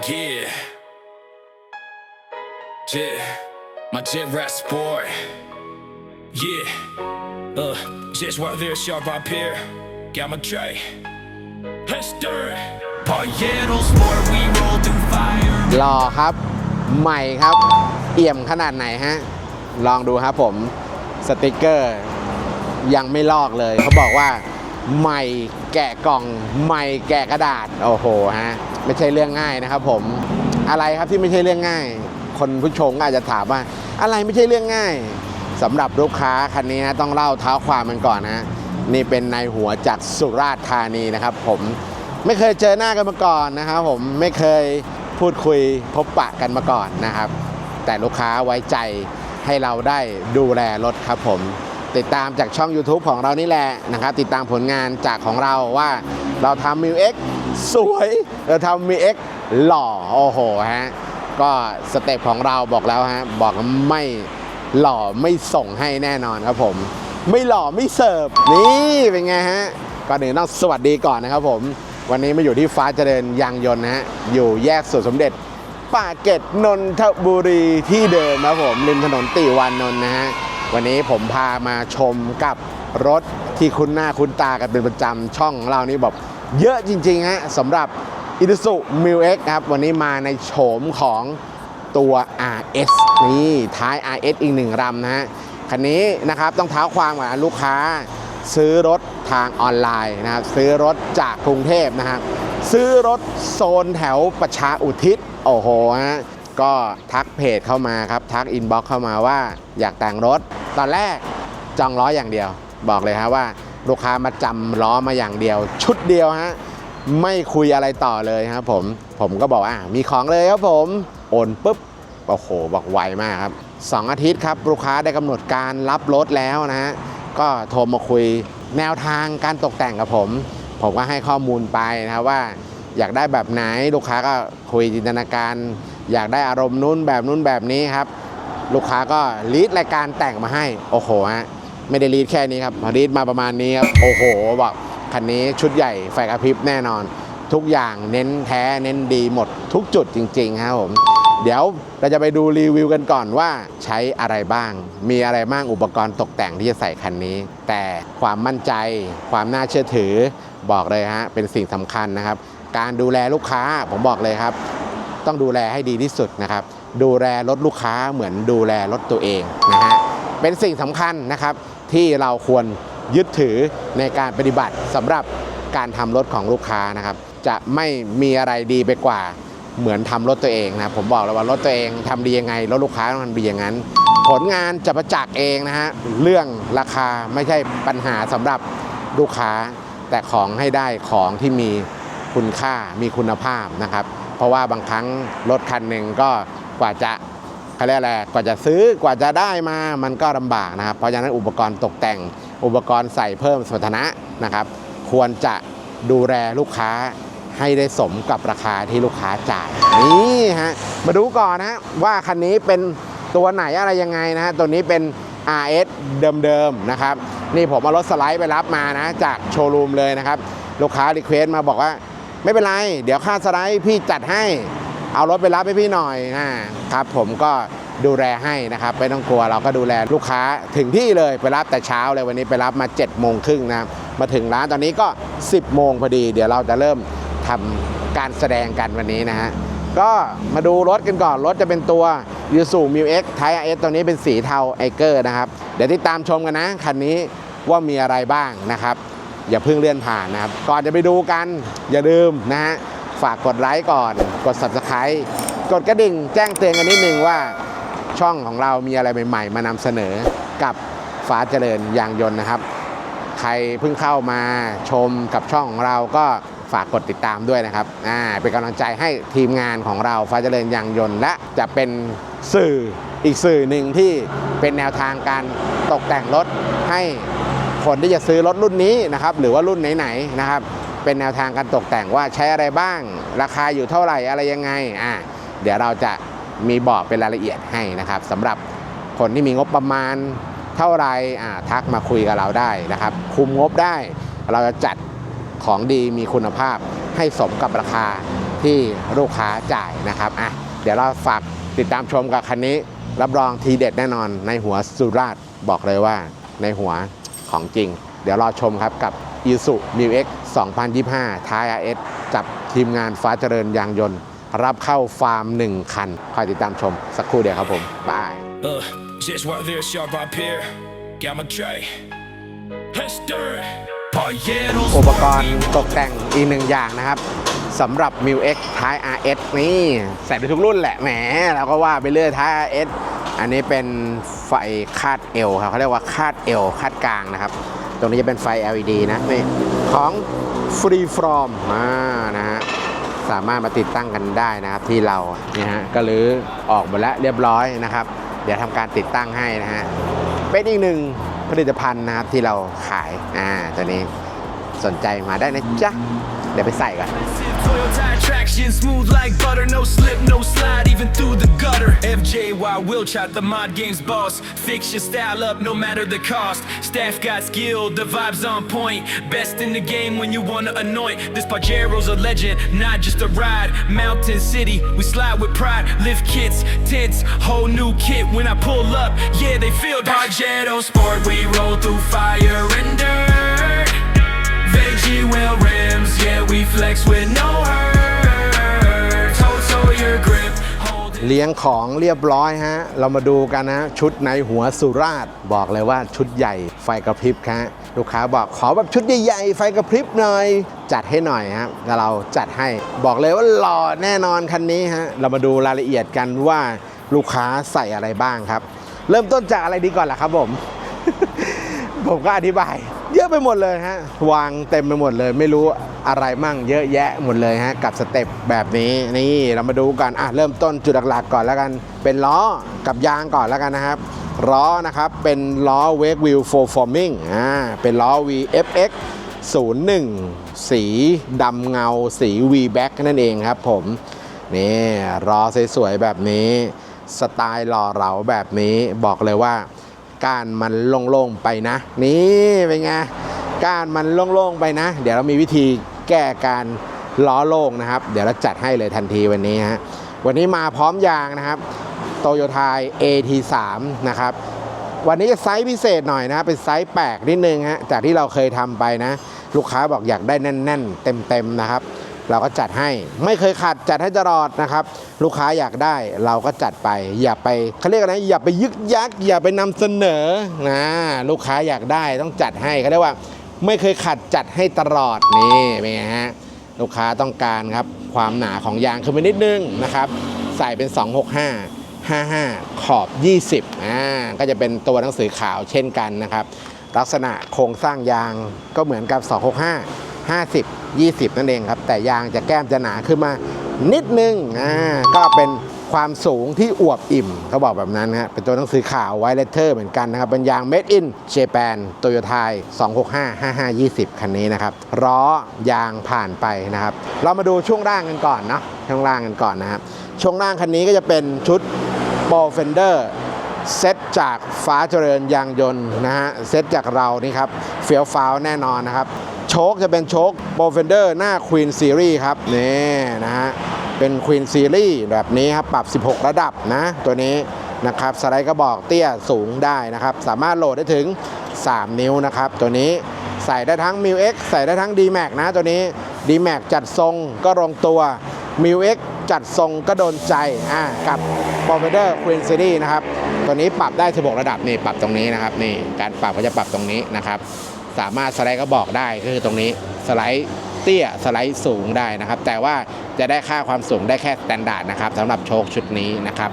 Yeah. Yeah. My jet rat sport. Yeah. Uh, just right there, sharp up here. Got my tray. Let's do it. Payero sport, we roll through fire. รอครับ ใหม่ครับ เอี่ยมขนาดไหนฮะ ลองดูครับผมสติกเกอร์ ยังไม่ลอกเลย เขาบอกว่า ใหม่แกะกล่อง ใหม่แกะกระดาษ โอ้โหฮะ ไม่ใช่เรื่องง่ายนะครับผมอะไรครับที่ไม่ใช่เรื่องง่าย คนผู้ชมอาจจะถามว่า อะไรไม่ใช่เรื่องง่ายสำหรับลูกค้าคันนี้นะต้องเล่าเท้าความมันก่อนนะนี่เป็นนายหัวจากสุราษฎร์ธานีนะครับ ผมไม่เคยเจอหน้ากันมาก่อนนะครับ ผมไม่เคยพูดคุยพบปะกันมาก่อนนะครับ แต่ลูกค้าไว้ใจให้เราได้ดูแลรถครับผม ติดตามจากช่อง YouTube ของเรานี่แหละนะครับ ติดตามผลงานจากของเราว่า เราทำมิวเอ็กสวยเราทำมิวเอ็กหล่อโอ้โหฮะก็สเต็ปของเราบอกแล้วฮะบอกไม่หล่อไม่ส่งให้แน่นอนครับผม ไม่หล่อไม่เสิร์ฟนี่เป็นไงฮะก่อนอื่นต้องสวัสดีก่อนนะครับผม วันนี้มาอยู่ที่ฟ้าเจริญยางยนต์นะฮะอยู่แยกสวนสมเด็จป่ากเกร็ดนนทบุรีที่เดิมนะครับผมริมถนนติวานนท์นะฮะวันนี้ผมพามาชมกับรถที่คุ้นหน้าคุ้นตากันเป็นประจำช่องของเรานี่แบบ เยอะจริงๆฮะสำหรับ i s u m i l X ครับ วันนี้มาในโฉมของตัว RS นี่ท้าย RS อีกหนึ่งลำนะฮะคันนี้นะครับต้องเท้าความกับลูกค้า ซื้อรถทางออนไลน์นะครับซื้อรถจากกรุงเทพนะครับซื้อรถโซนแถวประชาอุทิศ โอ้โหฮะก็ทักเพจเข้ามาครับ ทักอินบ็อกเข้ามาว่าอยากแต่งรถ ตอนแรกจองล้ออย่างเดียว บอกเลยฮะว่า ลูกค้ามาจำล้อมาอย่างเดียว ชุดเดียวฮะไม่คุยอะไรต่อเลยครับผมผมก็บอกว่าอะมีของเลยครับผมโอนปุ๊บโอ้โหบอกไวมากครับสองอาทิตย์ครับลูกค้าได้กำหนดการรับรถแล้วนะฮะก็โทรมาคุยแนวทางการตกแต่งกับผม ผมก็ให้ข้อมูลไปนะครับว่า อยากได้แบบไหนลูกค้าก็คุยจินตนาการ อยากได้อารมณ์นู้นแบบนู้นแบบนี้ครับ ลูกค้าก็ลีดรายการแต่งมาให้โอ้โหฮะ ไม่ได้ลีดแค่นี้ครับลีดมาประมาณนี้ครับโอ้โหแบอกคันนี้ชุดใหญ่ไฟกระพริบแน่นอน ทุกอย่างเน้นแท้เน้นดีหมดทุกจุดจริงๆครับผมเดี๋ยวเราจะไปดูรีวิวกันก่อนว่าใช้อะไรบ้าง มีอะไรบ้างอุปกรณ์ตกแต่งที่จะใส่คันนี้ แต่ความมั่นใจ ความน่าเชื่อถือบอกเลยฮะเป็นสิ่งสำคัญนะครับ การดูแลลูกค้าผมบอกเลยครับ ต้องดูแลให้ดีที่สุดนะครับ ดูแลรถลูกค้าเหมือนดูแลรถตัวเองนะฮะเป็นสิ่งสำคัญนะครับ ที่เราควรยึดถือในการปฏิบัติสำหรับการทำรถของลูกค้านะครับ จะไม่มีอะไรดีไปกว่าเหมือนทำรถตัวเองนะผมบอกเลยว่ารถตัวเองทำดียังไงรถลูกค้าต้องทำดีอย่างนั้น ผลงานจะประจักษ์เองนะฮะเรื่องราคาไม่ใช่ปัญหาสำหรับลูกค้า แต่ของให้ได้ของที่มีคุณค่ามีคุณภาพนะครับ เพราะว่าบางครั้งรถคันหนึ่งก็กว่าจะ เขาเรียกอะไรกว่าจะซื้อกว่าจะได้มามันก็ลำบากนะครับ เพราะฉะนั้นอุปกรณ์ตกแต่ง อุปกรณ์ใส่เพิ่มสมรรถนะนะครับ ควรจะดูแลลูกค้าให้ได้สมกับราคาที่ลูกค้าจ่ายนี่ฮะมาดูก่อนนะว่าคันนี้เป็นตัวไหนอะไรยังไงนะฮะตัวนี้เป็น RS เดิมๆนะครับ นี่ผมเอารถสไลด์ไปรับมานะ จากโชว์รูมเลยนะครับ ลูกค้ารีเควสต์มาบอกว่า ไม่เป็นไร เดี๋ยวค่าสไลด์พี่จัดให้ เอารถไปรับให้พี่หน่อยนะครับผมก็ดูแลให้นะครับไม่ต้องกลัวเราก็ดูแลลูกค้าถึงที่เลยไปรับแต่เช้าเลยวันนี้ไปรับมา7จ็ดโมงครึ่งนะมาถึงร้านตอนนี้ก็ 10โมงพอดี เดี๋ยวเราจะเริ่มทำการแสดงกันวันนี้นะฮะก็มาดูรถกันก่อน รถจะเป็นตัว y u s u m i X Type RS ตัวนี้เป็นสีเทาไอเกอร์นะครับ เดี๋ยวติดตามชมกันนะ คันนี้ว่ามีอะไรบ้างนะครับ อย่าเพิ่งเลื่อนผ่านนะครับ ก่อนจะไปดูกันอย่าลืมนะฮะ ฝากกดไลค์ก่อน กด Subscribe กดกระดิ่งแจ้งเตือนกันนิดนึงว่าช่องของเรามีอะไรใหม่ๆ มานำเสนอกับฟ้าเจริญยางยนต์นะครับ ใครเพิ่งเข้ามาชมกับช่องของเราก็ฝากกดติดตามด้วยนะครับอ่าเป็นกำลังใจให้ทีมงานของเราฟ้าเจริญยางยนต์ และจะเป็นสื่ออีกสื่อหนึ่งที่เป็นแนวทางการตกแต่งรถให้คนที่จะซื้อรถรุ่นนี้นะครับ หรือว่ารุ่นไหนๆนะครับ เป็นแนวทางการตกแต่งว่าใช้อะไรบ้าง ราคาอยู่เท่าไหร่อะไรยังไงอ่าเดี๋ยวเราจะมีบอกเป็นรายละเอียดให้นะครับสำหรับคนที่มีงบประมาณเท่าไรอ่าทักมาคุยกับเราได้นะครับ คุมงบได้ เราจะจัดของดีมีคุณภาพให้สมกับราคาที่ลูกค้าจ่ายนะครับอะเดี๋ยวเราฝากติดตามชมกับคันนี้ รับรองทีเด็ดแน่นอนในหัวสุราษฎร์บอกเลยว่าในหัวของจริง เดี๋ยวรอชมครับกับ i s u m i x 2025 ท้าย RS จับทีมงานฟ้าเจริญยางยนต์ รับเข้าฟาร์ม 1 คัน คอยติดตามชมสักครู่เดียวครับผม บาย Uh, just what this sharp up here. Got my tray. Let's do it. Payeros อุปกรณ์ตกแต่งอีกหนึ่งอย่างนะครับสำหรับ m i X ท้าย RS นี่ใส่ได้ทุกรุ่นแหละแหมเราก็ว่าไปเรื่อยท้าย RS อันนี้เป็นไฟคาดเอวครับเขาเรียกว่าคาดเอวคาดกลางนะครับ ตรงนี้จะเป็นไฟ LED นะนี่ของ Free From อ่านะฮะสามารถมาติดตั้งกันได้นะครับที่เราเนี่ยฮะก็รื้อออกหมดแล้วเรียบร้อยนะครับ เดี๋ยวทำการติดตั้งให้นะฮะเป็นอีกหนึ่งผลิตภัณฑ์นะครับที่เราขายอ่าตัวนี้สนใจมาได้นะจ๊ะ เดี๋ยวไปใส่ก่อน Toyota traction, smooth like butter, no slip, no slide, even through the gutter. FJY will chop the mod game's boss. Fix your style up, no matter the cost. Staff got skill, the vibes on point. Best in the game when you wanna anoint. This Pajero's a legend, not just a ride. Mountain City, we slide with pride. Lift kits, tents, whole new kit when I pull up. Yeah, they feel. Pajero Sport, we roll through fire and dirt. Wheel rims, yeah, we flex with no hurt. Toto your grip, เลี้ยงของเรียบร้อยฮะ เรามาดูกันนะ ชุดในหัวสุราษฎร์บอกเลยว่าชุดใหญ่ไฟกระพริบครับลูกค้าบอกขอแบบชุดใหญ่ๆ ไฟกระพริบหน่อย จัดให้หน่อยครับแล้วเราจัดให้บอกเลยว่าหล่อแน่นอนคันนี้ฮะ เรามาดูรายละเอียดกันว่าลูกค้าใส่อะไรบ้างครับ เริ่มต้นจากอะไรดีก่อนล่ะครับผม ผมก็อธิบาย เยอะไปหมดเลยฮะ วางเต็มไปหมดเลย ไม่รู้อะไรมั่งเยอะแยะหมดเลยฮะ กับสเต็ปแบบนี้นี่เรามาดูกันอะเริ่มต้นจุดหลักๆก่อนแล้วกัน เป็นล้อกับยางก่อนแล้วกันนะครับล้อนะครับ เป็นล้อ Wake Wheel for Forming อ่าเป็นล้อ VFX 01 สีดำเงาสี V back นั่นเองครับผมนี่ล้อสวยๆแบบนี้ สไตล์หล่อเหลาแบบนี้บอกเลยว่า ก้านมันโล่งๆไปนะ นี่เป็นไงก้านมันโล่งๆไปนะ เดี๋ยวเรามีวิธีแก้การล้อโล่งนะครับ เดี๋ยวเราจัดให้เลยทันทีวันนี้ฮะวันนี้มาพร้อมยางนะครับโตโยต้า AT3 นะครับวันนี้จะไซส์พิเศษหน่อยนะเป็นไซส์แปลกนิดนึงฮะจากที่เราเคยทำไปนะ ลูกค้าบอกอยากได้แน่น ๆ เต็มๆนะครับ เราก็จัดให้ไม่เคยขาดจัดให้ตลอดนะครับ ลูกค้าอยากได้เราก็จัดไป อย่าไปเขาเรียกอะไรอย่าไปยึกยักอย่าไปนำเสนอนะลูกค้าอยากได้ต้องจัดให้เขาเรียกว่า ไม่เคยขัดจัดให้ตลอดนี่เป็นไงฮะลูกค้าต้องการครับความหนาของยางขึ้นไปนิดนึงนะครับ ใส่เป็น 265 55 ขอบ 20อ่าก็จะเป็นตัวหนังสือขาวเช่นกันนะครับ ลักษณะโครงสร้างยางก็เหมือนกับ 265 50 20 นั่นเองครับ แต่ยางจะแก้มจะหนาขึ้นมานิดนึงอ่าก็เป็นความสูงที่อวบอิ่มเขาบอกแบบนั้นฮะเป็นตัวหนังสือข่าวไวเลเตอร์เหมือนกันนะครับ เป็นยาง Made in Japan Toyota 265 55 20 คันนี้นะครับล้อยางผ่านไปนะครับ เรามาดูช่วงล่างกันก่อนเนาะช่วงล่างกันก่อนนะครับช่วงล่างคันนี้ก็จะเป็นชุด b o f e n d e r เซตจากฟ้าเจริญยางยนต์นะฮะเซตจากเรานี่ครับเฟียวฟ้าวแน่นอนนะครับโชคจะเป็นโชค b o f e n d e r หน้า Queen Series ครับนี่นะฮะเป็น Queen Series แบบนี้ครับปรับ 16 ระดับนะ ตัวนี้นะครับสไลด์กระบอกเตี้ยสูงได้นะครับ สามารถโหลดได้ถึง 3 นิ้วนะครับ ตัวนี้ใส่ได้ทั้ง m i l X ใส่ได้ทั้ง D Max นะตัวนี้ D Max จัดทรงก็ลงตัว m i l X จัดทรงก็โดนใจอ่ากับ p r o v i d e r Queen Series นะครับ ตัวนี้ปรับได้ 16 ระดับนี่ปรับตรงนี้นะครับนี่การปรับก็จะปรับตรงนี้นะครับ สามารถสไลด์ก็บอกได้ก็คือตรงนี้สไลด์เตี้ยสไลด์สูงได้นะครับ แต่ว่าจะได้ค่าความสูงได้แค่สแตนดาร์ดนะครับสำหรับโชคชุดนี้นะครับ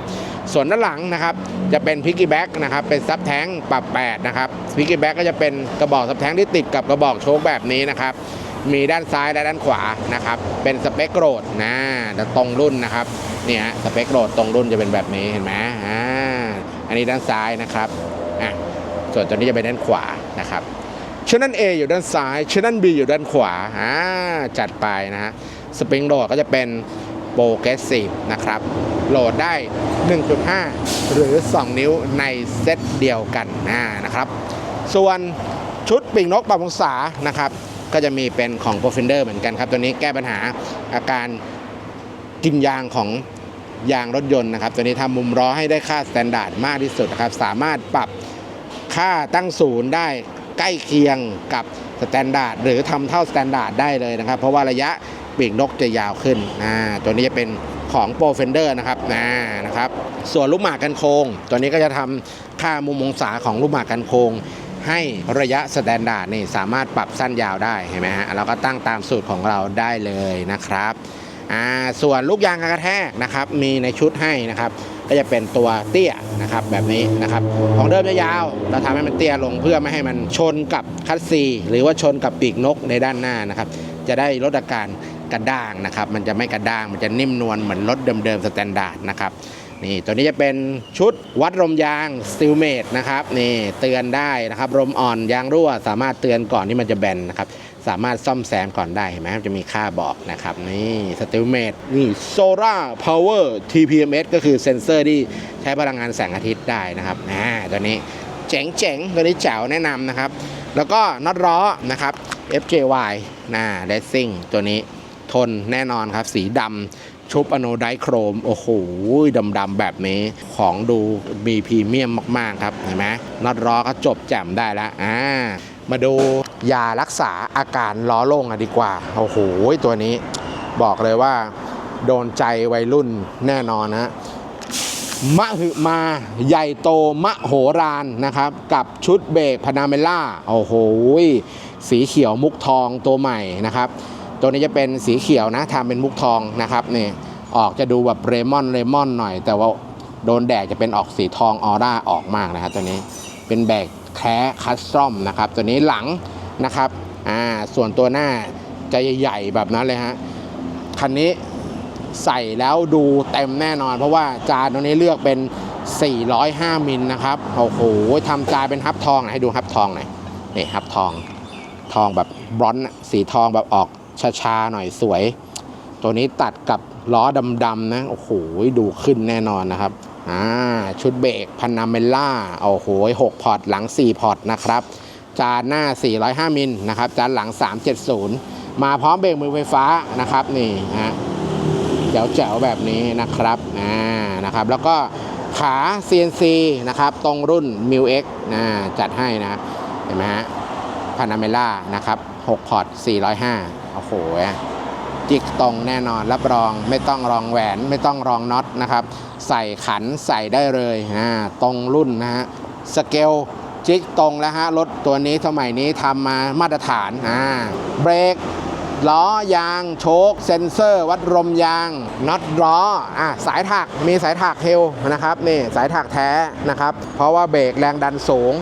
ส่วนด้านหลังนะครับจะเป็นพิกกี้แบ็กนะครับเป็นซับแท้งปรับ 8 นะครับพิกกี้แบ็กก็จะเป็นกระบอกซับแท้งที่ติดกับกระบอกโชคแบบนี้นะครับ มีด้านซ้ายและด้านขวานะครับ เป็นสเปคโรดนะตรงรุ่นนะครับเนี่ยสเปคโรดตรงรุ่นจะเป็นแบบนี้เห็นไหมอ่า อันนี้ด้านซ้ายนะครับอะส่วนตัวนี้จะเป็นด้านขวานะครับชนั่น A อยู่ด้านซ้ายชนั่น B อยู่ด้านขวาอ่าจัดไปนะฮะสปริงโหลดก็จะเป็นโปรเกรสซีฟนะครับโหลดได้ 1.5 หรือ 2 นิ้วในเซตเดียวกันนะครับ ส่วนชุดปีกนกปรับองศานะครับก็จะมีเป็นของ p r o f e n d e r เหมือนกันครับ ตัวนี้แก้ปัญหาอาการกินยางของ ยางรถยนต์นะครับ ตัวนี้ทำมุมล้อให้ได้ค่าสแตนดาร์ดมากที่สุดนะครับ สามารถปรับค่าตั้งศูนย์ได้ใกล้เคียงกับสแตนดาร์ดหรือทำเท่าสแตนดาร์ดได้เลยนะครับ เพราะว่าระยะปีกนกจะยาวขึ้นอ่าตัวนี้จะเป็นของโปรเฟนเดอร์นะครับอ่านะครับ ส่วนลูกหมากกันโค้งตัวนี้ก็จะทำค่ามุมองศาของลูกหมากกันโค้งให้ระยะสแตนดาร์ดนี่สามารถปรับสั้นยาวได้เห็นไหมฮะเราก็ตั้งตามสูตรของเราได้เลยนะครับ อ่าส่วนลูกยางกระแทกนะครับมีในชุดให้นะครับก็จะเป็นตัวเตี้ยนะครับแบบนี้นะครับของเดิมจะยาว เราทำให้มันเตี้ยลงเพื่อไม่ให้มันชนกับคัสซีหรือว่าชนกับปีกนกในด้านหน้านะครับจะได้ลดอาการกระด้างนะครับมันจะไม่กระด้างมันจะนิ่มนวลเหมือนรถเดิมๆสแตนดาร์ดนะครับนี่ตัวนี้จะเป็นชุดวัดลมยางสติลเมดนะครับนี่เตือนได้นะครับลมอ่อนยางรั่วสามารถเตือนก่อนที่มันจะแบนนะครับ สามารถซ่อมแซมก่อนได้เห็นไหมจะมีค่าบอกนะครับ นี่สติลเมดนี่โซล่าพาวเวอร์ TPMS ก็คือเซ็นเซอร์ที่ใช้พลังงานแสงอาทิตย์ได้นะครับอ่าตัวนี้เจ๋งเจ๋งตัวนี้แจ๋วแนะนำนะครับ แล้วก็น็อตล้อนะครับ FJY นะเ a ซซิ่งตัวนี้ทนแน่นอนครับ สีดำชุบอโนไดโครม โอ้โหดำๆแบบนี้ของดูมีพรีเมียมมาก ๆ ครับ เห็นไหมน็อตล้อก็จบแจ่มได้แล้วอ่า มาดูยารักษาอาการล้อโล่งดีกว่า โอ้โห ตัวนี้บอกเลยว่า โดนใจวัยรุ่นแน่นอนนะมะหึมาใหญ่โตมะโหฬารนะครับ กับชุดเบรกพานาเมล่า โอ้โห สีเขียวมุกทองตัวใหม่นะครับ ตัวนี้จะเป็นสีเขียวนะทำเป็นมุกทองนะครับนี่ออกจะดูแบบเรมอนเรมอนหน่อย แต่ว่าโดนแดดจะเป็นออกสีทองออร่าออกมากนะครับตัวนี้เป็นแบก แท้คัสตอมนะครับตัวนี้หลังนะครับอ่าส่วนตัวหน้าจะใหญ่ๆแบบนั้นเลยฮะคันนี้ใส่แล้วดูเต็มแน่นอน เพราะว่าจานตรงนี้เลือกเป็น 405 มิลนะครับโอ้โหทำจานเป็นฮับทองหน่อยให้ดูฮับทองหน่อยนี่ฮับทองทองแบบบรอนซ์สีทองแบบออกชาๆหน่อยสวย ตัวนี้ตัดกับล้อดำๆนะโอ้โหดูขึ้นแน่นอนนะครับ อ่าชุดเบรกพานาเมล่าโอ้โห6พอร์ตหลัง 4 พอร์ตนะครับ จานหน้า 405 มิลนะครับ จานหลัง 370 มาพร้อมเบรกมือไฟฟ้านะครับนี่ฮะแจ๋วๆแบบนี้นะครับอ่านะครับ แล้วก็ขา CNC นะครับตรงรุ่น m i l X นะจัดให้นะเห็นไหมฮะพานาเมล่านะครับ 6 พอร์ต 405 โอ้โห จิกตรงแน่นอนรับรองไม่ต้องรองแหวนไม่ต้องรองน็อตนะครับ ใส่ขันใส่ได้เลยอ่าตรงรุ่นนะฮะสเกลจิกตรงแล้วฮะรถตัวนี้สมัยนี้ทำมามาตรฐานอ่าเบรกล้อยาง โชคเซนเซอร์ วัดลมยางน็อตล้ออะสายถักมีสายถักเฮลนะครับนี่สายถักแท้นะครับ เพราะว่าเบรกแรงดันสูง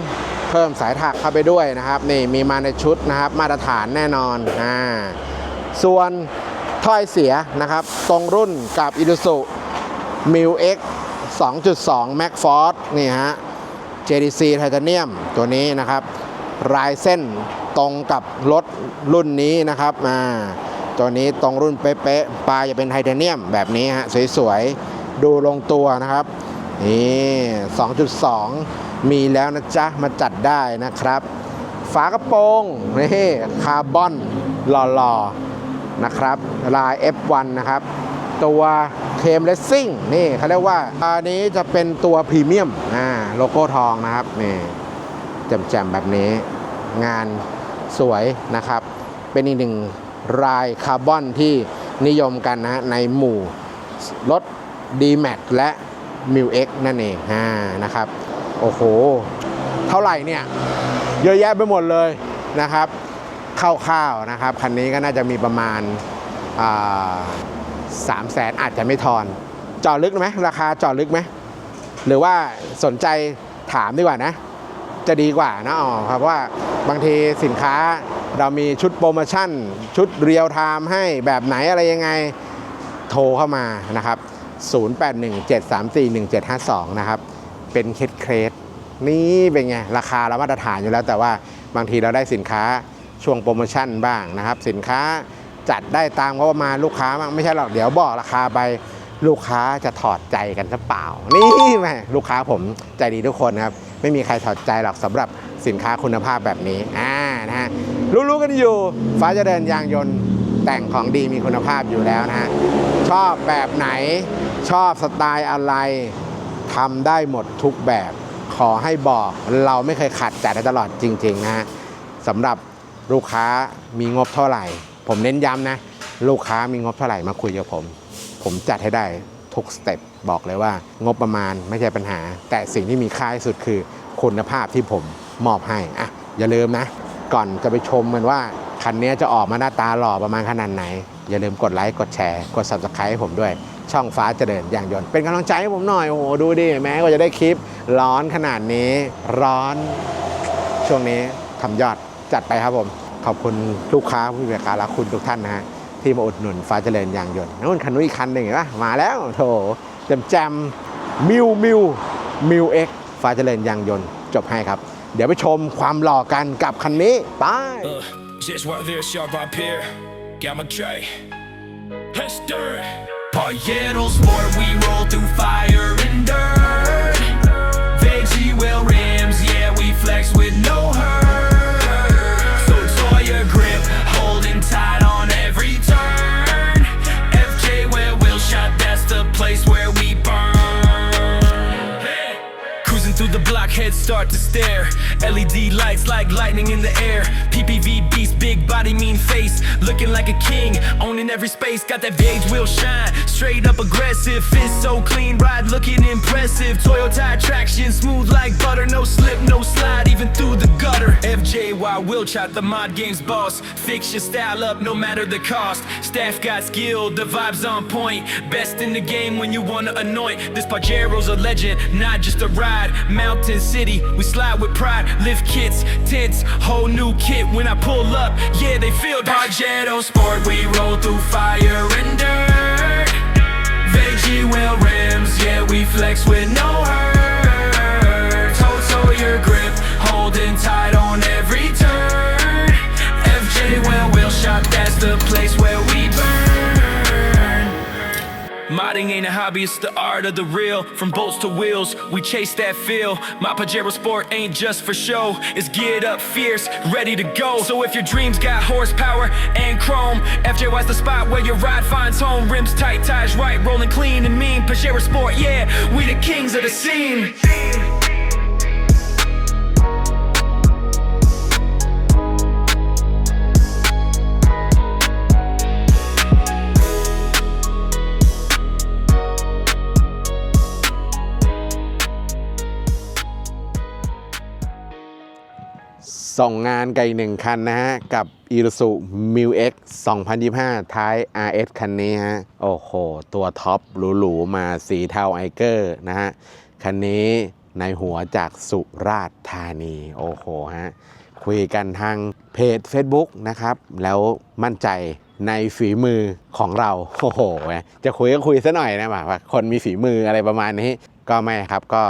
เพิ่มสายถักเข้าไปด้วยนะครับ นี่มีมาในชุดนะครับ มาตรฐานแน่นอนอ่าส่วน ถ้อยเสียนะครับ ตรงรุ่นกับ i ิ u สุมิว X 2.2 Max Force นี่ฮะ JDC ไทเทเนียมตัวนี้นะครับรายเส้นตรงกับรถรุ่นนี้นะครับอ่าตัวนี้ตรงรุ่นเป๊ะๆปลายจะเป็นไทเทเนียมแบบนี้ฮะสวยๆ ดูลงตัวนะครับ นี่ 2.2 มีแล้วนะจ๊ะ มาจัดได้นะครับ ฝากระโปรง นี่ คาร์บอนหล่อๆ นะครับลาย F1 นะครับ ตัวเคมเลสซิ่งนี่เขาเรียกว่าอันนี้จะเป็นตัวพรีเมียมอ่าโลโก้ทองนะครับนี่แจ่มๆแบบนี้งานสวยนะครับ เป็นอีกหนึ่งรายคาร์บอนที่นิยมกันนะฮะในหมู่รถ D-Max และ m i l X นั่นเองอ่านะครับ โอ้โห เท่าไหร่เนี่ย เยอะแยะไปหมดเลยนะครับ คร่าวๆนะครับ คันนี้ก็น่าจะมีประมาณสามแสนอาจจะไม่ทอนจาะลึกไหมราคาจาะลึกไหมหรือว่าสนใจถามดีกว่านะ จะดีกว่านะอ๋อครับว่าบางทีสินค้าเรามีชุดโปรโมชั่น ชุดเรียลไทม์ให้แบบไหนอะไรยังไงโทรเข้ามานะครับ 0817341752 นะครับ เป็นเคสเครสนี่เป็นไง ราคาเรามาตรฐานอยู่แล้วแต่ว่าบางทีเราได้สินค้า ช่วงโปรโมชั่นบ้างนะครับ สินค้าจัดได้ตามงบประมาณลูกค้าบ้างไม่ใช่หรอกเดี๋ยวบอกราคาไปลูกค้าจะถอดใจกันซะเปล่า นี่แม่ลูกค้าผมใจดีทุกคนครับ ไม่มีใครถอดใจหรอกสำหรับสินค้าคุณภาพแบบนี้อ่านะฮะรู้ๆกันอยู่ ฟ้าจะเดินยางยนต์แต่งของดีมีคุณภาพอยู่แล้วนะฮะชอบแบบไหนชอบสไตล์อะไรทำได้หมดทุกแบบ ขอให้บอกเราไม่เคยขัดจัดได้ตลอดจริงๆนะฮะสำหรับ ลูกค้ามีงบเท่าไหร่ ผมเน้นย้ำนะ ลูกค้ามีงบเท่าไหร่มาคุยกับผม ผมจัดให้ได้ทุกสเต็ปบอกเลยว่างบประมาณไม่ใช่ปัญหา แต่สิ่งที่มีค่าที่สุดคือคุณภาพที่ผมมอบให้อะอย่าลืมนะ ก่อนจะไปชมมันว่าคันนี้จะออกมาหน้าตาหล่อประมาณขนาดไหน อย่าลืมกดไลค์กดแชร์กด subscribe ให้ผมด้วยช่องฟ้าเจริญอย่างยนต์เป็นกำลังใจให้ผมหน่อย โอ้โห ดูดิ แม้ก็จะได้คลิป ร้อนขนาดนี้ ร้อน ช่วงนี้ทำยอด จัดไปครับผม ขอบคุณลูกค้าผู้มีบริการและคุณทุกท่านนะฮะที่มาอุดหนุนฟ้าเจริญยางยนต์นู่นคันนู้นอีกคันหนึ่งเห็นปะมาแล้วโถจมแจมมิวมิวมิวเอ็กฟ้าเจริญยางยนต์จบให้ครับ เดี๋ยวไปชมความหล่อกันกับคันนี้ไป Uh, just what this sharp up here. Got my tray. Let's do it. Pajero sport, we roll through fire start to stare. LED lights like lightning in the air. PPV beast, big body, mean face. Looking like a king, owning every space. Got that Vage wheel shine. Straight up aggressive, fit so clean, ride looking impressive. Toyota traction, smooth like butter. No slip, no slide, even through the gutter. FJY Wilchot, the mod game's boss. Fix your style up, no matter the cost. Staff got skill, the vibes on point. Best in the game when you wanna anoint. This Pajero's a legend, not just a ride. Mountain City, we slide with pride. Lift kits, tents, whole new kit. When I pull up, yeah, they feel. Pajero Sport, we roll through fire and dirt. Veggie wheel rims, yeah, we flex with no hurt. Toto your grip, holding tight on every turn. FJ wheel wheel shop, that's the place where. Modding ain't a hobby, it's the art of the real. From bolts to wheels, we chase that feel. My Pajero Sport ain't just for show, it's geared up fierce, ready to go. So if your dreams got horsepower and chrome, FJY's the spot where your ride finds home. Rims tight, ties right, rolling clean and mean. Pajero Sport, yeah, we the kings of the scene. ส่งงานไกลหนึ่งคันนะฮะ กับ i r u s u m i l X 2025 ท้าย RS คันนี้ฮะ โอ้โห ตัวท็อปหรูๆ มาสีเทาไอเกอร์นะฮะ คันนี้ในหัวจากสุราษฎร์ธานี โอ้โหฮะ คุยกันทางเพจ Facebook นะครับ แล้วมั่นใจในฝีมือของเรา โอ้โห จะคุยก็คุยซะหน่อยนะแบบว่าคนมีฝีมืออะไรประมาณนี้ ก็ไม่ครับก็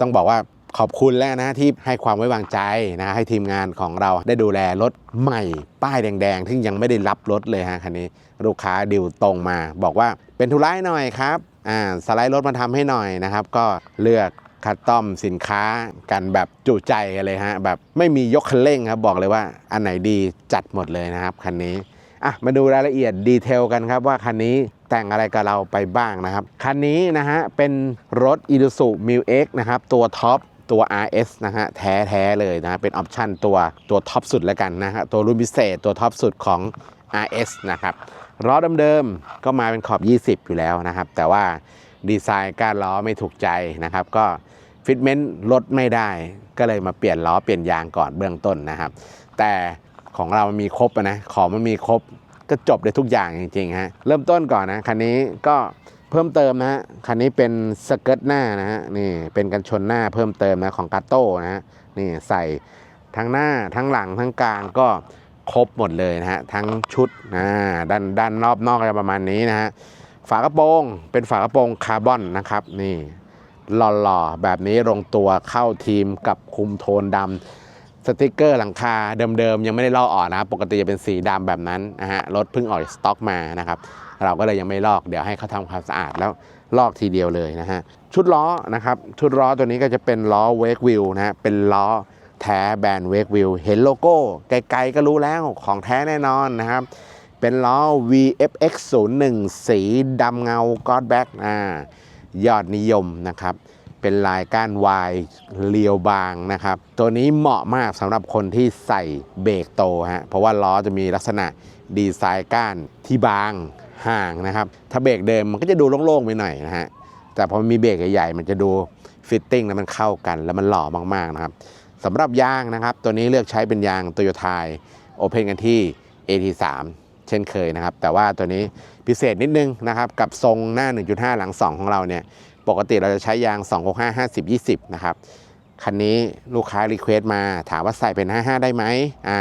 ต้องบอกว่า ขอบคุณแล้วนะที่ให้ความไว้วางใจนะให้ทีมงานของเราได้ดูแลรถใหม่ ป้ายแดงๆที่ยังไม่ได้รับรถเลยฮะคันนี้ลูกค้าดิวตรงมา บอกว่าเป็นทุไลหน่อยครับอ่าสไลด์รถมาทำให้หน่อยนะครับ ก็เลือกคัดต้อมสินค้ากันแบบจุใจกันเลยฮะแบบไม่มียกคันเร่งครับบอกเลยว่าอันไหนดีจัดหมดเลยนะครับคันนี้อะมาดูรายละเอียดดีเทลกันครับว่าคันนี้แต่งอะไรกับเราไปบ้างนะครับ คันนี้นะฮะเป็นรถ i ี u s u m i l X นะครับตัวท็อป ตัว RS นะฮะแท้แท้ๆเลยนะเป็นออปชันตัวตัวท็อปสุดแล้วกันนะฮะตัวรุ่นพิเศษตัวท็อปสุดของ RS นะครับล้อเดิมๆก็มาเป็นขอบ 20 อยู่แล้วนะครับ แต่ว่าดีไซน์ก้านล้อไม่ถูกใจนะครับ ก็ฟิตเมนต์ลดไม่ได้ ก็เลยมาเปลี่ยนล้อเปลี่ยนยางก่อนเบื้องต้นนะครับ แต่ของเรามันมีครบนะของมันมีครบก็จบได้ทุกอย่างจริงๆฮะเริ่มต้นก่อนนะคันนี้ก็ เพิ่มเติมนะฮะคันนี้เป็นสเกิร์ตหน้านะฮะนี่เป็นกันชนหน้าเพิ่มเติมนะของกาโต้นะฮะนี่ใส่ทั้งหน้าทั้งหลังทั้งกลางก็ครบหมดเลยนะฮะทั้งชุดนะด้านด้านรอบนอกจะประมาณนี้นะฮะฝากระโปรงเป็นฝากระโปรงคาร์บอนนะครับนี่หล่อๆแบบนี้ลงตัวเข้าทีมกับคุมโทนดำสติกเกอร์หลังคาเดิมๆยังไม่ได้ลอกออกนะปกติจะเป็นสีดำแบบนั้นนะฮะรถเพิ่งออกจากสต็อกมานะครับ เราก็เลยยังไม่ลอกเดี๋ยวให้เขาทำความสะอาดแล้วลอกทีเดียวเลยนะฮะชุดล้อนะครับชุดล้อตัวนี้ก็จะเป็นล้อเวกวิลนะฮะเป็นล้อแท้แบรนด์เวกวิลเห็นโลโก้ไกลๆก็รู้แล้วของแท้แน่นอนนะครับเป็นล้อ VFX 01สีดำเงา God Back อ่ายอดนิยมนะครับเป็นลายก้านวายเรียวบางนะครับ ตัวนี้เหมาะมากสำหรับคนที่ใส่เบรกโตฮะเพราะว่าล้อจะมีลักษณะดีไซน์ก้านที่บาง ห่างนะครับ ถ้าเบรกเดิมมันก็จะดูโล่งๆไปหน่อยนะฮะ แต่พอมีเบรกใหญ่ๆ มันจะดูฟิตติ้งแล้วมันเข้ากันแล้วมันหล่อมากๆนะครับสำหรับยางนะครับ ตัวนี้เลือกใช้เป็นยางโตโยต้าโอเพนกันที่ AT3 เช่นเคยนะครับ แต่ว่าตัวนี้พิเศษนิดนึงนะครับ กับทรงหน้า 1.5 หลัง 2 ของเราเนี่ย ปกติเราจะใช้ยาง 265 50 20 นะครับ คันนี้ลูกค้ารีเควสต์มา ถามว่าใส่เป็น 55 ได้ไหมอ่า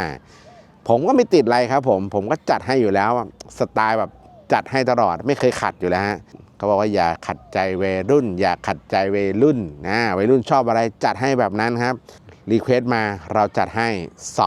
ผมก็ไม่ติดอะไรครับผม ผมก็จัดให้อยู่แล้วสไตล์แบบ จัดให้ตลอดไม่เคยขัดอยู่แล้วฮะเขาบอกว่าอย่าขัดใจวัยรุ่น อย่าขัดใจวัยรุ่นนะวัยรุ่นชอบอะไรจัดให้แบบนั้นครับรีเควสต์มาเราจัดให้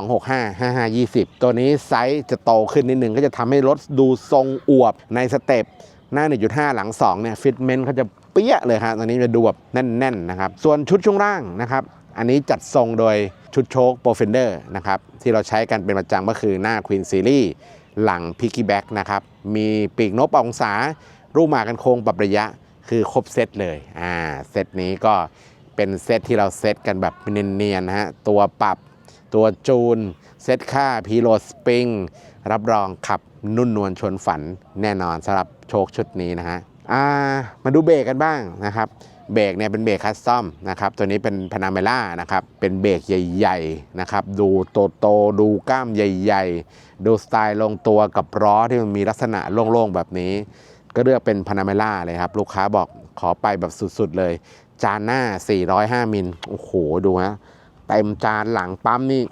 265 55 20 ตัวนี้ไซส์จะโตขึ้นนิดนึงก็จะทำให้รถดูทรงอวบในสเต็ปหน้า 1.5 หลัง 2 เนี่ยฟิตเมนต์เขาจะเปี้ยเลยครับตอนนี้จะดูแบบแน่น ๆ นะครับ ส่วนชุดช่วงล่างนะครับ อันนี้จัดทรงโดยชุดโชคโปรเฟนเดอร์นะครับ ที่เราใช้กันเป็นประจำก็คือหน้า Queen Series หลัง Piggyback นะครับ มีปีกนกปรับองศา รูปหมากันโค้งปรับระยะ คือครบเซตเลย อ่า เซตนี้ก็เป็นเซตที่เราเซตกันแบบเนียนๆนะฮะ ตัวปรับ ตัวจูน เซตค่าพีโลสปริง รับรองขับนุ่นนวลชวนฝันแน่นอนสำหรับโชคชุดนี้นะฮะ อ่า มาดูเบรกกันบ้างนะครับ เบรกเนี่ยเป็นเบรกคัสตอมนะครับ ตัวนี้เป็นพานาเมล่านะครับ เป็นเบรกใหญ่ ๆ นะครับ ดูโตโตๆดูกล้ามใหญ่ ๆ ดูสไตล์ลงตัวกับล้อที่มันมีลักษณะโล่งๆแบบนี้ ก็เลือกเป็นพานาเมล่าเลยครับ ลูกค้าบอกขอไปแบบสุดๆเลย จานหน้า 405 มิลโอ้โห ดูฮะเต็มจานหลังปั๊มนี่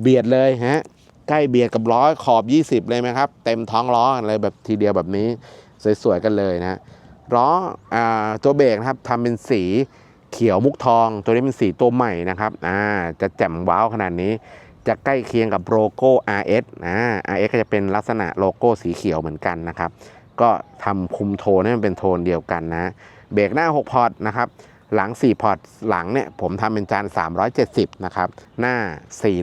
เบียดเลยฮะใกล้เบียดกับล้อขอบ 20 เลยไหมครับ เต็มท้องล้อเลยแบบทีเดียวแบบนี้สวยๆกันเลยนะฮะล้ออตัวเบรกนะครับทำเป็นสีเขียวมุกทอง ตัวนี้เป็นสีตัวใหม่นะครับอ่าจะแจ่มว้าวขนาดนี้ จะใกล้เคียงกับโลโก้ RS อ่า RS ก็จะเป็นลักษณะโลโก้สีเขียวเหมือนกันนะครับ ก็ทำคุมโทนให้มันเป็นโทนเดียวกันนะ เบรกหน้า 6 พอร์ตนะครับ หลัง 4 พอร์ต หลังเนี่ยผมทำเป็นจาน 370 นะครับ หน้า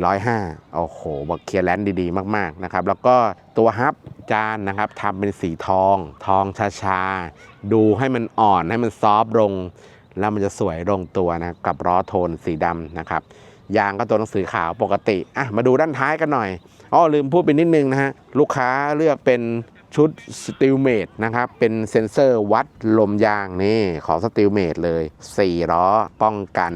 405 โอ้โหบอกเคลียร์แลนด์ดีๆ มากๆ นะครับ แล้วก็ตัวฮับจานนะครับทำเป็นสีทอง ทองชาๆ ดูให้มันอ่อนให้มันซอฟต์ลง แล้วมันจะสวยลงตัวนะกับล้อโทนสีดำนะครับ ยางก็ตัวหนังสือขาวปกติอะมาดูด้านท้ายกันหน่อยอ๋อลืมพูดไปนิดนึงนะฮะลูกค้าเลือกเป็นชุด s t e e l m a t e นะครับ เป็นเซ็นเซอร์วัดลมยางนี่ของ s t e e l m a t e เลย4ล้อป้องกัน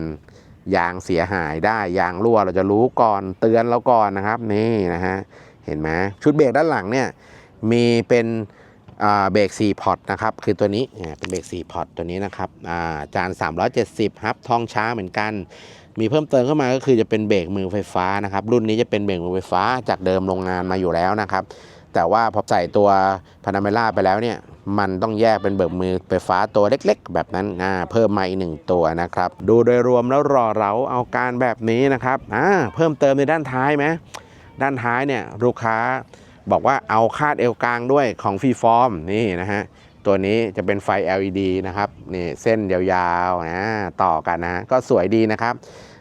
ยางเสียหายได้ยางรั่วเราจะรู้ก่อนเตือนเราก่อนนะครับนี่นะฮะเห็นไหมชุดเบรกด้านหลังเนี่ยมีเป็นเบรก4พอร์ตนะครับคือตัวนี้เนี่ยเป็นเบรก4พอร์ตตัวนี้นะครับอ่าจาน 370ครับทองช้าเหมือนกัน มีเพิ่มเติมเข้ามาก็คือจะเป็นเบรกมือไฟฟ้านะครับ รุ่นนี้จะเป็นเบรกมือไฟฟ้าจากเดิมโรงงานมาอยู่แล้วนะครับ แต่ว่าพอใส่ตัวพานาเมล่าไปแล้วเนี่ยมันต้องแยกเป็นเบิกมือไฟฟ้าตัวเล็ก ๆ แบบนั้นอ่าเพิ่มมาอีกหนึ่งตัวนะครับ ดูโดยรวมแล้วรอเราเอาการแบบนี้นะครับอ่าเพิ่มเติมในด้านท้ายไหมด้านท้ายเนี่ยลูกค้าบอกว่าเอาคาดเอวกลางด้วยของฟรีฟอร์มนี่นะฮะตัวนี้จะเป็นไฟ LED นะครับนี่เส้นยาวๆนะต่อกันนะ ก็สวยดีนะครับ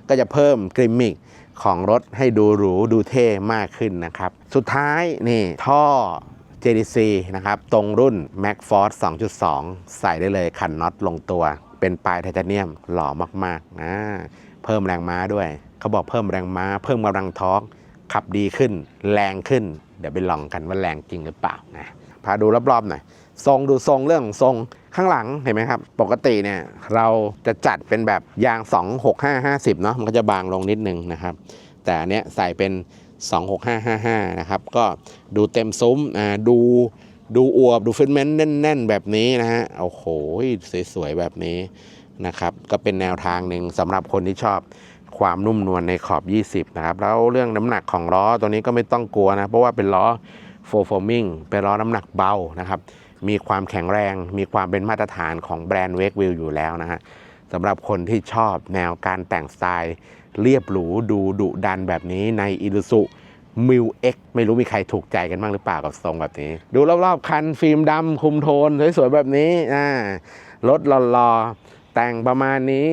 ก็จะเพิ่มกริมมิกของรถให้ดูหรูดูเท่มากขึ้นนะครับ สุดท้ายนี่ท่อ JDC นะครับตรงรุ่น Mac Force 2.2 ใส่ได้เลยขันน็อตลงตัว เป็นปลายไทเทเนียมหล่อมากๆนะเพิ่มแรงม้าด้วย เขาบอกเพิ่มแรงม้า เพิ่มกำลังทอร์กขับดีขึ้น แรงขึ้น เดี๋ยวไปลองกันว่าแรงจริงหรือเปล่านะพาดูรอบๆหน่อยทรงดูทรงเรื่องทรง ข้างหลังเห็นไหมครับ ปกติเนี่ยเราจะจัดเป็นแบบยาง 26550 เนาะมันก็จะบางลงนิดนึงนะครับ แต่เนี้ยใส่เป็น 26555 นะครับ ก็ดูเต็มซุ้มอ่าดูดูอวบดูฟิตเมนต์แน่น ๆ แบบนี้นะฮะโอ้โหสวยๆแบบนี้นะครับ ก็เป็นแนวทางหนึ่งสำหรับคนที่ชอบความนุ่มนวลในขอบ 20 นะครับ แล้วเรื่องน้ำหนักของล้อตัวนี้ก็ไม่ต้องกลัวนะ เพราะว่าเป็นล้อโฟร์ฟอร์มิงเป็นล้อน้ำหนักเบานะครับ มีความแข็งแรง มีความเป็นมาตรฐานของแบรนด์เวกวิลอยู่แล้วนะฮะสำหรับคนที่ชอบแนวการแต่งสไตล์เรียบหรูดูดุดันแบบนี้ในอิ u สุมิวเอ็กไม่รู้มีใครถูกใจกันบ้างหรือเปล่ากับทรงแบบนี้ ดูรอบๆ คันฟิล์มดำคุมโทน สวยๆ แบบนี้อ่ารถหล่อๆ แต่งประมาณนี้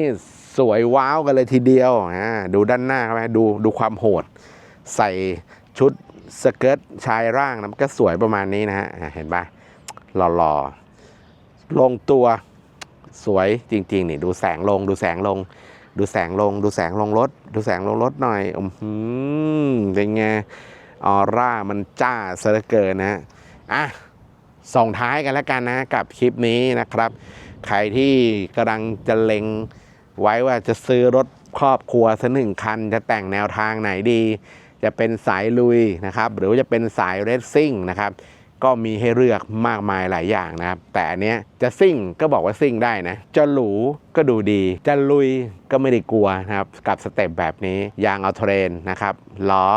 สวยว้าวกันเลยทีเดียวอ่าดูด้านหน้าครับดูดูความโหด ใส่ชุดสเกิร์ตชายร่างนะมันก็สวยประมาณนี้นะฮะอะเห็นปะ หล่อๆลงตัวสวยจริงๆนี่ดูแสงลงดูแสงลง ดูแสงลง ดูแสงลงรถ ดูแสงลงรถหน่อยอือหือเป็นไงออร่ามันจ้าซะเหลือเกินนะฮะอะส่งท้ายกันแล้วกันนะกับคลิปนี้นะครับ ใครที่กำลังจะเล็งไว้ว่าจะซื้อรถครอบครัวสักหนึ่งคัน จะแต่งแนวทางไหนดี จะเป็นสายลุยนะครับ หรือจะเป็นสายเรซซิ่งนะครับ ก็มีให้เลือกมากมายหลายอย่างนะครับ แต่อันเนี้ยจะซิ่งก็บอกว่าซิ่งได้นะ จะหรูก็ดูดี จะลุยก็ไม่ได้กลัวนะครับ กับสเต็ปแบบนี้ยางเอาเทรนนะครับล้อ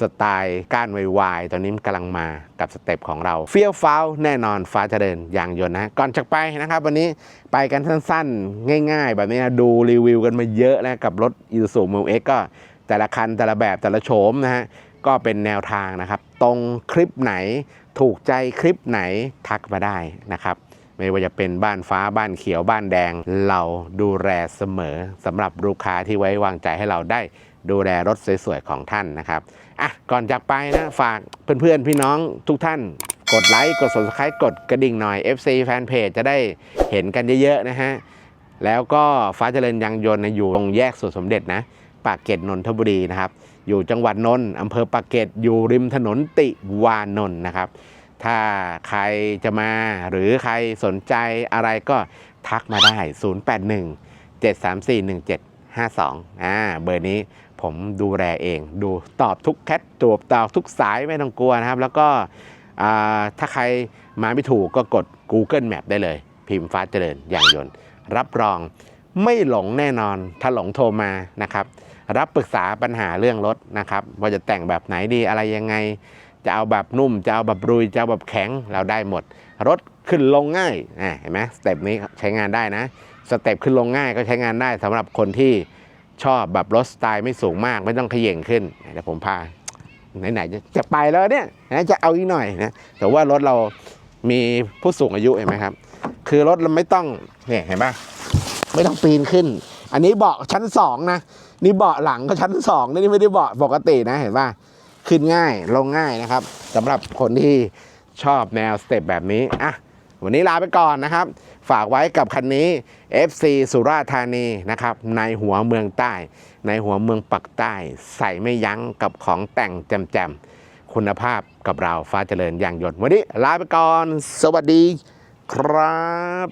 สไตล์ก้านไวๆตอนนี้มันกำลังมากับสเต็ปของเราเฟี้ยวฟ้าวแน่นอนฟ้าจะเดินอย่างยนต์นะก่อนจากไปนะครับ วันนี้ไปกันสั้นๆ ง่ายๆ แบบนี้นะดูรีวิวกันมาเยอะนะกับรถ i s u z u m u x ก็แต่ละคันแต่ละแบบแต่ละโฉมนะฮะก็เป็นแนวทางนะครับ ตรงคลิปไหน ถูกใจคลิปไหนทักมาได้นะครับไม่ว่าจะเป็นบ้านฟ้าบ้านเขียวบ้านแดง เราดูแลเสมอสำหรับลูกค้าที่ไว้วางใจให้เราได้ดูแลรถสวยๆของท่านนะครับอะก่อนจากไปนะฝากเพื่อนๆพี่น้องทุกท่านกดไลค์กด subscribe กดกระดิ่งหน่อย FC Fanpage จะได้เห็นกันเยอะๆนะฮะแล้วก็ฟ้าเจริญยางยนต์นอยู่ตรงแยกสุดสมเด็จนะ ปากเกร็ดนนทบุรีนะครับ อยู่จังหวัดนนท์อำเภอปากเกร็ดอยู่ริมถนนติวานนท์นะครับ ถ้าใครจะมาหรือใครสนใจอะไรก็ทักมาได้ 081 734 1752อ่าเบอร์นี้ผมดูแลเอง ดูตอบทุกแคทตอบตอบทุกสายไม่ต้องกลัวนะครับ แล้วก็ถ้าใครมาไม่ถูกก็กด Google Map ได้เลย พิมพ์ฟ้าเจริญยางยนต์ รับรองไม่หลงแน่นอนถ้าหลงโทรมานะครับ รับปรึกษาปัญหาเรื่องรถนะครับว่าจะแต่งแบบไหนดีอะไรยังไง จะเอาแบบนุ่ม จะเอาแบบรุย จะเอาแบบแข็งเราได้หมด รถขึ้นลงง่ายเห็นไหมสเต็ปนี้ใช้งานได้นะ สเต็ปขึ้นลงง่ายก็ใช้งานได้สำหรับคนที่ชอบแบบรถสไตล์ไม่สูงมากไม่ต้องเขย่งขึ้นเดี๋ยวผมพาไหนๆจะจะไปแล้วเนี่ยนะจะเอาอีกหน่อยนะแต่ว่ารถเรามีผู้สูงอายุเห็นไหมครับ คือรถเราไม่ต้องเนี่ยเห็นปะไม่ต้องปีนขึ้น อันนี้เบาะชั้นสองนะ นี่เบาะหลังก็ชั้นสองนี่ไม่ได้เบาะปกตินะเห็นปะขึ้นง่ายลงง่ายนะครับสำหรับคนที่ชอบแนวสเต็ปแบบนี้อะวันนี้ลาไปก่อนนะครับ ฝากไว้กับคันนี้ FC สุราธานีนะครับในหัวเมืองใต้ ในหัวเมืองปักใต้ ใส่ไม่ยั้งกับของแต่งแจมๆคุณภาพกับเราฟ้าเจริญอย่างยนต์วันนี้ลาไปก่อน สวัสดีครับ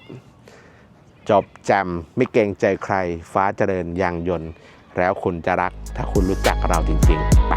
จบแจมไม่เกรงใจใครฟ้าเจริญอย่างยนต์ แล้วคุณจะรักถ้าคุณรู้จักเราจริงๆไป